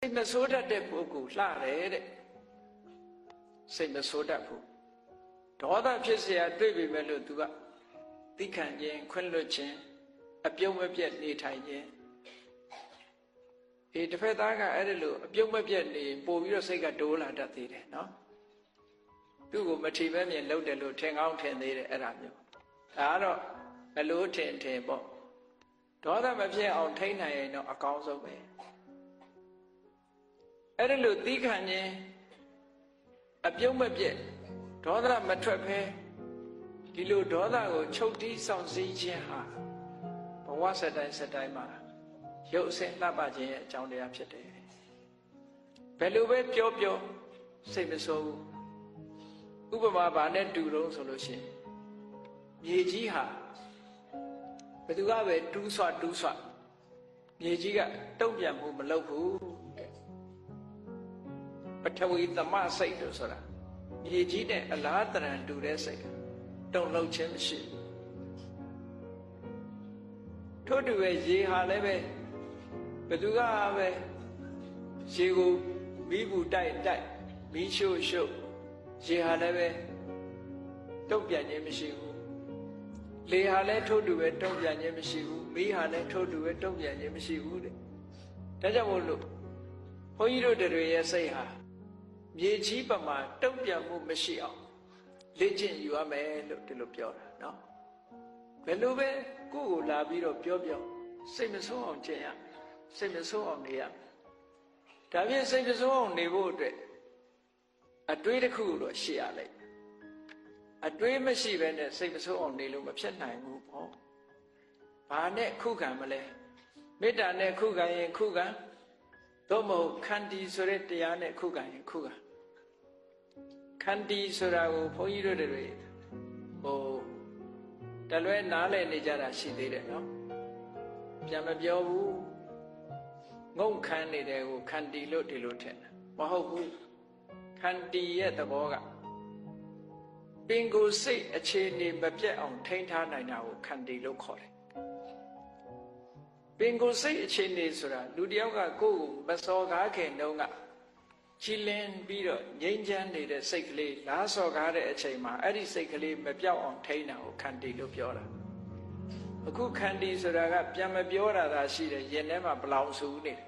စိတ်မဆိုးတတ်တဲ့ပုဂ္ဂိုလ်လှတယ်တဲ့စိတ်မဆိုးတတ်ဘူးဒေါသဖြစ်เสียတွေ့ပြီမဲ့လို့ तू ကသိခံခြင်းခွင့်လွတ်ခြင်းအပြုံးမပြတ်နေထိုင်ခြင်းအေးတစ်ဖက်သားကအဲ့ဒါလို့အပြုံးမပြတ်နေပို့ပြီးတော့စိတ်ကတိုးလာတတ်သေးတယ်နော်သူ့ကိုမထီပဲမြင်လှုပ်တယ်လို့ထင်ကောင်းထင်သေးတယ်အဲ့ဒါမျိုးဒါကတော့အလိုထင်ထင်ပေါ့ဒေါသမဖြစ်အောင်ထိန်းနိုင်ရင်တော့အကောင်းဆုံးပဲ အဲ့ဒါလို့သီးခံခြင်းအပြုံးမပြတ်ဒေါသမထွက်ဖဲဒီလိုဒေါသကိုချုပ်တီးဆောင်စည်းခြင်းဟာဘဝစတိုင်းစတိုင်းမှာရုပ်အစင်လှပခြင်းရဲ့အကြောင်းတရားဖြစ်တယ်ဘယ်လိုပဲပြောပြောစိတ်မဆိုးဘူးဥပမာဘာနဲ့တူတော့ဆိုလို့ရှိရင်မြေကြီးဟာဘယ်သူကပဲတူးဆွတူးဆွမြေကြီးကတုံ့ပြန်မှုမလုပ်ဘူး ပထဝီသမစိတ်လို့ဆိုတာမြေကြီးနဲ့အလားတရံတူတဲ့စိတ်တုံ့လောက်ခြင်းမရှိထို့တူပဲရေဟာလည်းပဲဘယ်သူကပဲရေကိုမိဘူးတိုက်တိုက်မိရှို့ရှို့ရေဟာလည်းပဲတုံ့ပြန်ခြင်းမရှိဘူးလေဟာလည်းထို့တူပဲတုံ့ပြန်ခြင်းမရှိဘူးမိဟာလည်းထို့တူပဲတုံ့ပြန်ခြင်းမရှိဘူးတဲ့ဒါကြောင့်မို့လို့ဘုန်းကြီးတို့တွေရဲ့စိတ်ဟာ မြေကြီးပမာတုံ့ပြန်မှုမရှိအောင်လေ့ကျင့်ယူရမယ်လို့ဒီလိုပြောတာနော်ဘယ်လိုပဲကိုယ့်ကိုလာပြီးတော့ပြောပြောစိတ်မဆိုးအောင်ကျင့်ရစိတ်မဆိုးအောင်နေရဒါဖြင့်စိတ်မဆိုးအောင်နေဖို့အတွက်အတွေးတစ်ခုတော့ရှိရလိုက်အတွေးမရှိဘဲနဲ့စိတ်မဆိုးအောင်နေလို့မဖြစ်နိုင်ဘူးပေါ့ဘာနဲ့ခုခံမလဲမေတ္တာနဲ့ခုခံရင်ခုခံ သို့မဟုတ်ခန္တီဆိုတဲ့တရားနဲ့ခုခံရင်ခုခံခန္တီဆိုတာကိုဘုန်းကြီးတို့တွေဟိုတလွဲနားလည်နေကြတာရှိသေးတယ်နော်ပြန်မပြောဘူးငုံခမ်းနေတဲ့ကိုခန္တီလို့ဒီလိုထင်တယ်မဟုတ်ဘူးခန္တီရဲ့သဘောကပင်ကိုယ်စိတ်အခြေအနေမပြတ်အောင်ထိန်းထားနိုင်တာကိုခန္တီလို့ခေါ်တယ် ပင်ကိုယ်စိတ်အခြေအနေဆိုတာလူတယောက်ကကိုယ့်ကိုမစော်ကားခင်တုန်းကချီလင်းပြီးတော့ငြိမ်းချမ်းနေတဲ့စိတ်ကလေးလားစော်ကားတဲ့အချိန်မှာအဲ့ဒီစိတ်ကလေးမပြောက်အောင်ထိန်းတာကိုခန္တီလို့ပြောတာအခုခန္တီဆိုတာကပြန်မပြောတာသာရှိတယ်ရင်ထဲမှာဘလောင်ဆူနေတယ်